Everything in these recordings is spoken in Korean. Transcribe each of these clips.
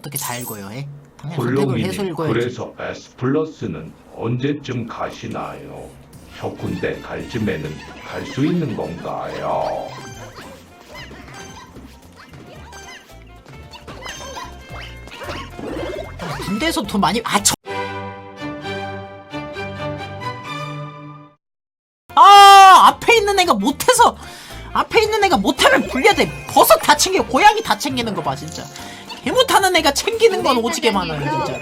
어떻게 다 읽어요 해? 당연히 선택을 해서 읽어야지 그래서 S 플러스는 언제쯤 가시나요? 혁 군대 갈 쯤에는 갈 수 있는 건가요? 군대에서 돈 많이 아 저... 아 앞에 있는 애가 못해서 앞에 있는 애가 못하면 불려돼 버섯 다 챙겨 고양이 다 챙기는 거 봐 진짜 개 못하는 애가 챙기는 건 오지게 많아요 진짜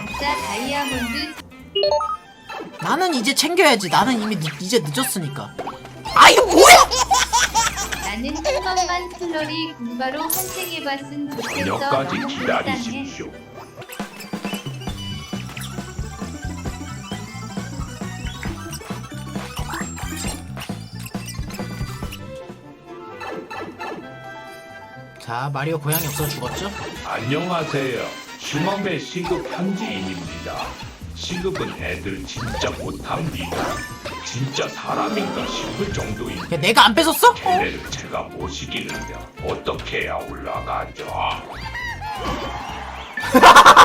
나는 이제 챙겨야지. 나는 이미 늦, 이제 늦었으니까. 아 이거 뭐야? 나는 한 번만 플러리 군바로 환생해봤음 좋겠어. 너무 불쌍해. 기다리십시오. 자 마리오 고양이 없어 죽었죠? 안녕하세요. 슈먼의 시급 현지인입니다. 시급은 애들 진짜 못합니다. 진짜 사람인가 싶을 정도인 야, 내가 안 뺏었어? 어? 걔네를 제가 모시기는데 어떻게 해야 올라가죠?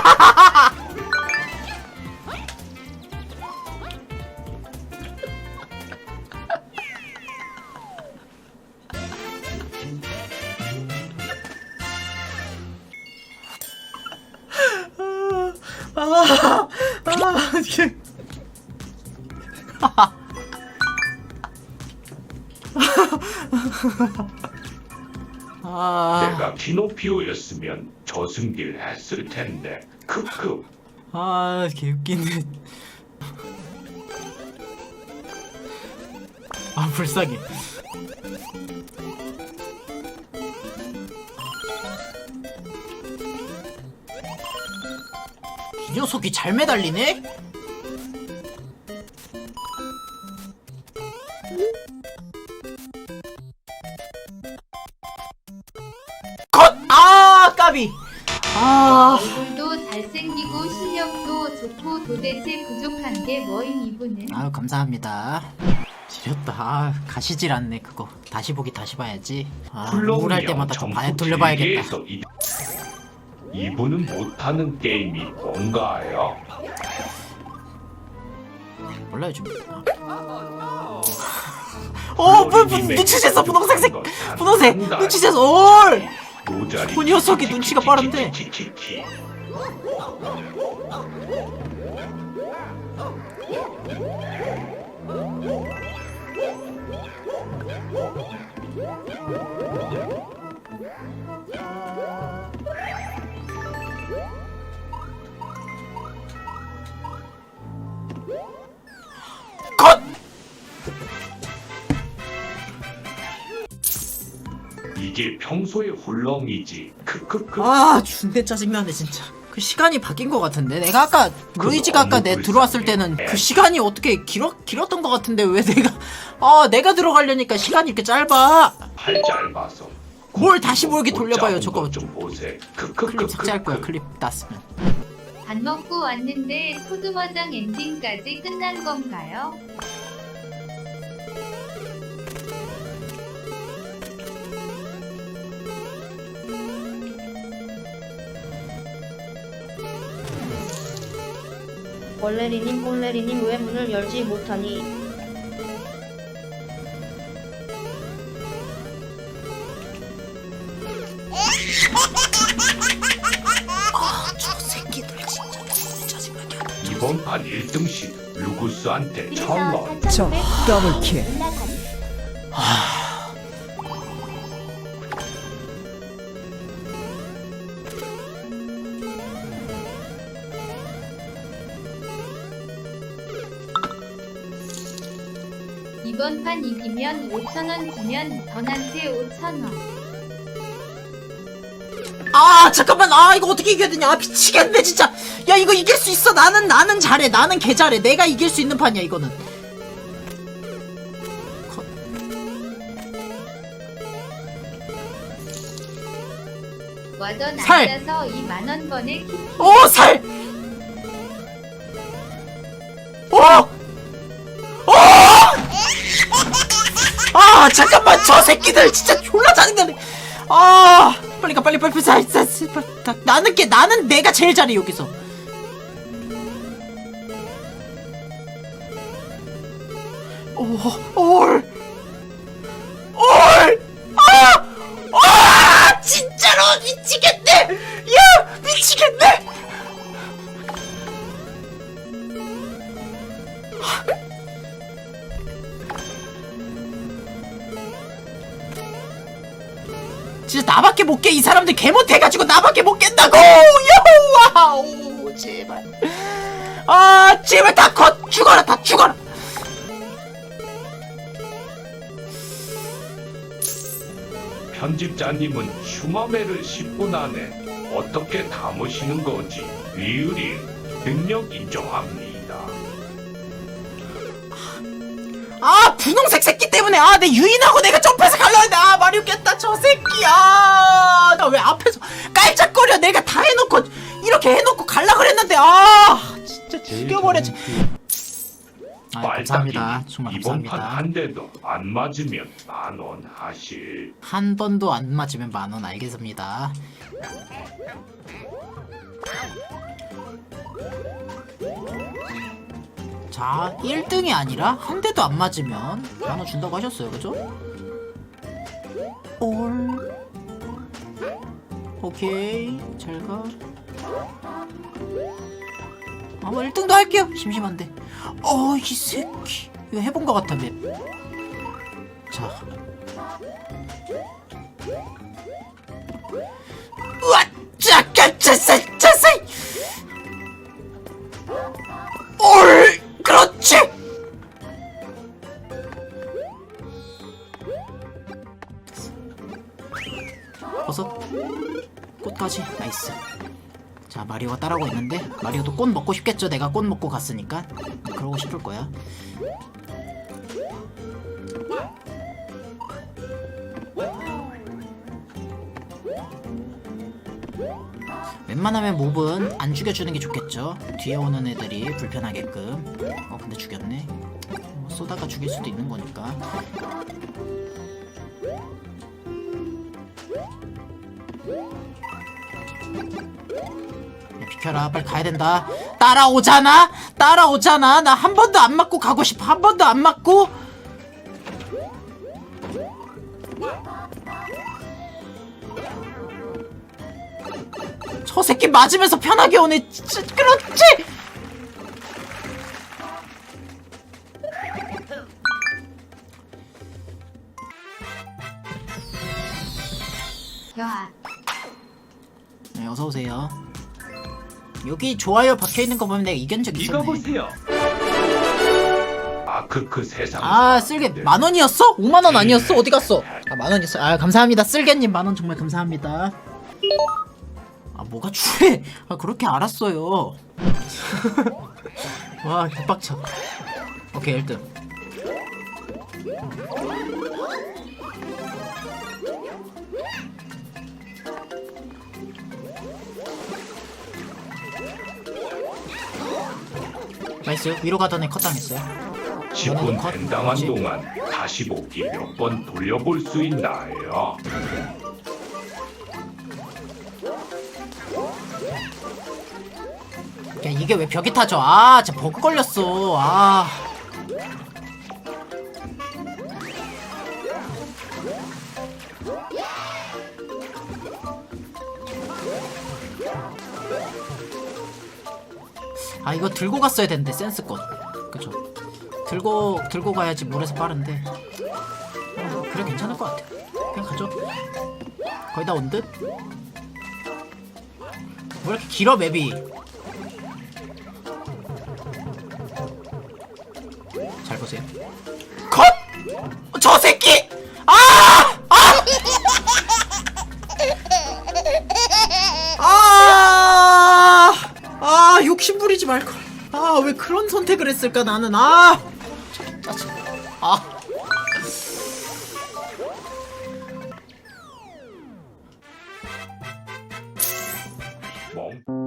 아, 내가 키노피오였으면 저승길 했을 텐데 크크 아, 개웃기네. 아, 불쌍해. 이 녀석이 잘 매달리네? 까비! 아. 얼굴도 잘생기고 실력도 좋고 도대체 부족한 게 뭐임 이분은 아유 감사합니다. 지렸다. 아, 가시질 않네 그거. 다시 보기 다시 봐야지. 아, 우울할 때마다 좀 봐야 돌려봐야겠다. 이... 이분은 못하는 게임이 뭔가요? 몰라요 좀. 어, 뭐, 뭐, 눈치챘어 분홍색 색, 분홍색 눈치챘어. 올. 모자리 그 녀석이 눈치가 빠른데. 이게 평소의 훌렁이지. 크크크. 아, 준대 짜증나네 진짜. 그 시간이 바뀐 것 같은데. 내가 아까 루이지가 아까 내 들어왔을 때는 그 시간이 어떻게 길었 길었던 것 같은데 왜 내가 아 내가 들어가려니까 시간이 이렇게 짧아. 팔 짧아서. 뭘 다시 몰기 못 돌려봐요, 저거. 것좀 보세. 클립 삭제할 거야 크크크크크. 클립 땄으면. 밥 먹고 왔는데 토드머장 엔딩까지 끝난 건가요? 월레리님 꼴레리님 왜 문을 열지 못하니? 저 새끼들 진짜. 짜증나게 이번 판 1등씩 루구스한테 천원 저 더블킬 이번 판 이기면 5천원 주면 전한테 5천원 아 잠깐만 아 이거 어떻게 이겨야 되냐 아 미치겠네 진짜 야 이거 이길 수 있어 나는 나는 잘해 나는 개 잘해 내가 이길 수 있는 판이야 이거는 컷. 와던 살! 앉아서 2만원 번에 키키 오 살! 오! 오! 새끼들 진짜 졸라 짜증나네 아 빨리 가 빨리 빨리 빨리 빨리, 빨리, 나는 게 나는 내가 제일 잘해 여기서 오올 올! 아! 아! 진짜로 미치겠네! 야! 미치겠네! 진짜 나밖에 못 깨 이 사람들 개 못해가지고 나밖에 못 깬다고! 야호! 제발 아 제발 다 컷! 죽어라 다 죽어라! 편집자님은 슈마메를 10분 안에 어떻게 담으시는 거지? 리을이 능력 인정합니다. 분홍색 새끼 때문에 아 내 유인하고 내가 점프해서 갈라 했는데 아 마리오 깼다 저 새끼야. 나 왜 앞에서 깔짝거려? 내가 다 해놓고 이렇게 해놓고 갈라 그랬는데 아 진짜 죽여버려지 아 감사합니다. 정말 이번 판 감사합니다. 한 대도 안 맞으면 만 원 하실. 한 번도 안 맞으면 만 원 알겠습니다 자 1등이 아니라 한 대도 안 맞으면 만원 준다고 하셨어요. 그죠? 올. 오케이. 잘가. 아 뭐 1등도 할게요. 심심한데. 어이 새끼. 이거 해본 것 같아 맵자. 우와 짜까 짜세 짜 버섯 꽃까지. 나이스. 자 마리오가 따라오고 있는데 마리오도 꽃 먹고 싶겠죠? 내가 꽃 먹고 갔으니까. 그러고 싶을 거야. 웬만하면 몹은 안 죽여주는 게 좋겠죠? 뒤에 오는 애들이 불편하게끔. 어 근데 죽였네. 어, 쏘다가 죽일 수도 있는 거니까 비켜라 빨리 가야 된다. 따라오잖아? 따라오잖아? 나 한 번도 안 맞고 가고 싶어. 한 번도 안 맞고. 저 새끼 맞으면서 편하게 오네. 진짜 그렇지? 야, 네 어서 오세요 여기 좋아요 박혀 있는 거 보면 내가 이긴 적 이거 있었네 보세요. 아크크 그 세상. 아 쓸개 만 원이었어? 5만 원 아니었어? 어디 갔어? 아 만 원이었어. 아 감사합니다 쓸개님 만원 정말 감사합니다. 아 뭐가 추해? 아 그렇게 알았어요. 와 개빡쳐. 오케이 1등. 나이스 위로 가던 애 컷 당했어요. 10분 컷. 벤당한 그렇지. 동안 다시 보기 몇 번 돌려볼 수 있나요? 야 이게 왜 벽이 타져? 아 진짜 버그 걸렸어. 아. 아 이거 들고 갔어야 되는데 센스껏 그쵸 들고 들고 가야지 물에서 빠른데 어, 그래 괜찮을 것 같아 그냥 가죠 거의 다 온 듯? 왜 이렇게 길어 맵이 잘 보세요. 컷! 저 새끼! 뿌리지 말걸. 아, 왜 그런 선택을 했을까, 나는. 아! 짜증. 아. 멍.